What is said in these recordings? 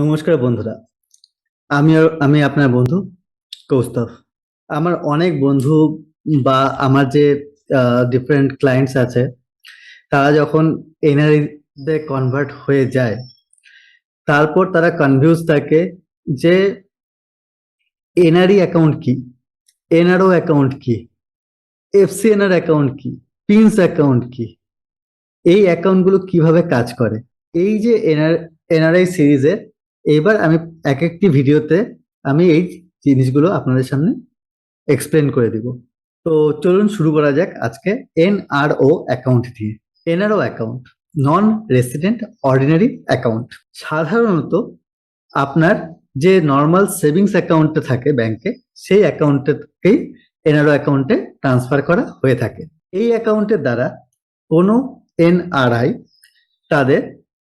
নমস্কার বন্ধুরা। আমি আমি আপনার বন্ধু কৌস্তভ আমার অনেক বন্ধু বা আমার যে ডিফারেন্ট ক্লায়েন্টস আছে, তারা যখন এনআরইতে কনভার্ট হয়ে যায়, তারপর তারা কনফিউজ থাকে যে, এনআরই অ্যাকাউন্ট কি? এনআরও অ্যাকাউন্ট কি? এফসিএনআর অ্যাকাউন্ট কি? পিনস অ্যাকাউন্ট কি? এই অ্যাকাউন্টগুলো কীভাবে কাজ করে? এই যে এনআর, এনআরআই সিরিজের এবার আমি এক একটি ভিডিওতে আমি এই জিনিসগুলো আপনাদের সামনে এক্সপ্লেন করে দিব। তো চলুন শুরু করা যাক আজকে এনআরও অ্যাকাউন্ট দিয়ে NRO account non resident ordinary account সাধারণত আপনার যে নর্মাল সেভিংস অ্যাকাউন্টে থাকে ব্যাংকে সেই অ্যাকাউন্টকেই এনআরও অ্যাকাউন্টে ট্রান্সফার করা হয়ে থাকে। এই অ্যাকাউন্টের দ্বারা কোনো এনআরআই তাদের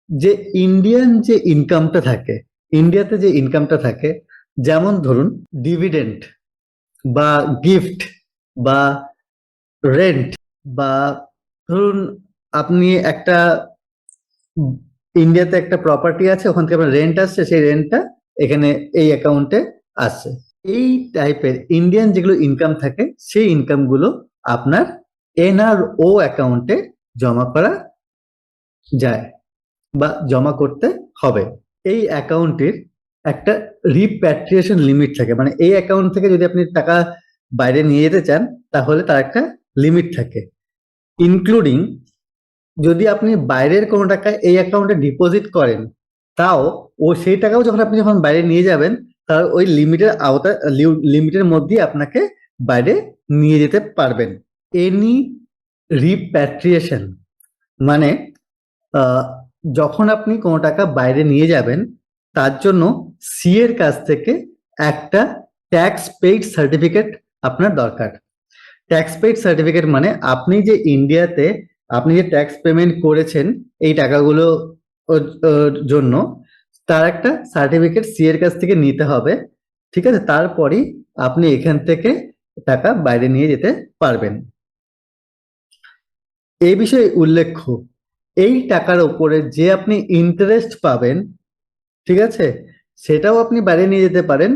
যে ইন্ডিয়ান যে ইনকামটা থাকে ইন্ডিয়াতে যে ইনকামটা থাকে, যেমন ধরুন ডিভিডেন্ট বা গিফট বা রেন্ট বা ধরুন আপনি একটা ইন্ডিয়াতে একটা প্রপার্টি আছে, ওখান থেকে আপনার রেন্ট আসছে, সেই রেন্টটা এখানে এই অ্যাকাউন্টে আসছে। এই টাইপের ইন্ডিয়ান যেগুলো ইনকাম থাকে, সেই ইনকামগুলো আপনার এনআরও অ্যাকাউন্টে জমা করা যায়। বা জমা করতে হবে। এই অ্যাকাউন্টের একটা রিপ্যাট্রিয়েশন লিমিট থাকে। মানে এই অ্যাকাউন্ট থেকে যদি আপনি টাকা বাইরে নিয়ে যেতে চান, তাহলে তার একটা লিমিট থাকে। ইনক্লুডিং যদি আপনি বাইরের কোনো টাকা এই অ্যাকাউন্টে ডিপোজিট করেন, তাও ও সেই টাকাও যখন আপনি যখন বাইরে নিয়ে যাবেন, তার ওই লিমিটের আওতা লিমিটের মধ্যেই আপনাকে বাইরে নিয়ে যেতে পারবেন। এনি রিপ্যাট্রিয়েশন মানে যখন আপনি কোনো টাকা বাইরে নিয়ে যাবেন, তার জন্য সি এর কাছ থেকে একটা ট্যাক্স পেইড সার্টিফিকেট আপনার দরকার। ট্যাক্স পেইড সার্টিফিকেট মানে আপনি যে ইন্ডিয়াতে আপনি যে ট্যাক্স পেমেন্ট করেছেন এই টাকাগুলো জন্য, তার একটা সার্টিফিকেট সি এর কাছ থেকে নিতে হবে, ঠিক আছে? তারপরেই আপনি এখান থেকে টাকা বাইরে নিয়ে যেতে পারবেন। এই বিষয়ে উল্লেখ্য এই টাকার উপরে যে আপনি ইন্টারেস্ট পাবেন, ঠিক আছে? সেটাও আপনি বাইরে নিয়ে যেতে পারেন।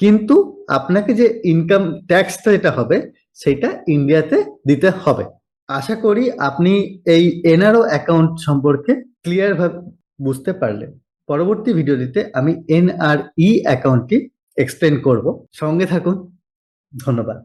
কিন্তু আপনাকে যে ইনকাম ট্যাক্সটা যেটা হবে, সেটা ইন্ডিয়াতে দিতে হবে। আশা করি আপনি এই এনআরও অ্যাকাউন্ট সম্পর্কে ক্লিয়ার ভাবে, বুঝতে পারলেন। পরবর্তী ভিডিওটিতে আমি এনআরই অ্যাকাউন্টটি এক্সপ্লেন করব। সঙ্গে থাকুন। ধন্যবাদ।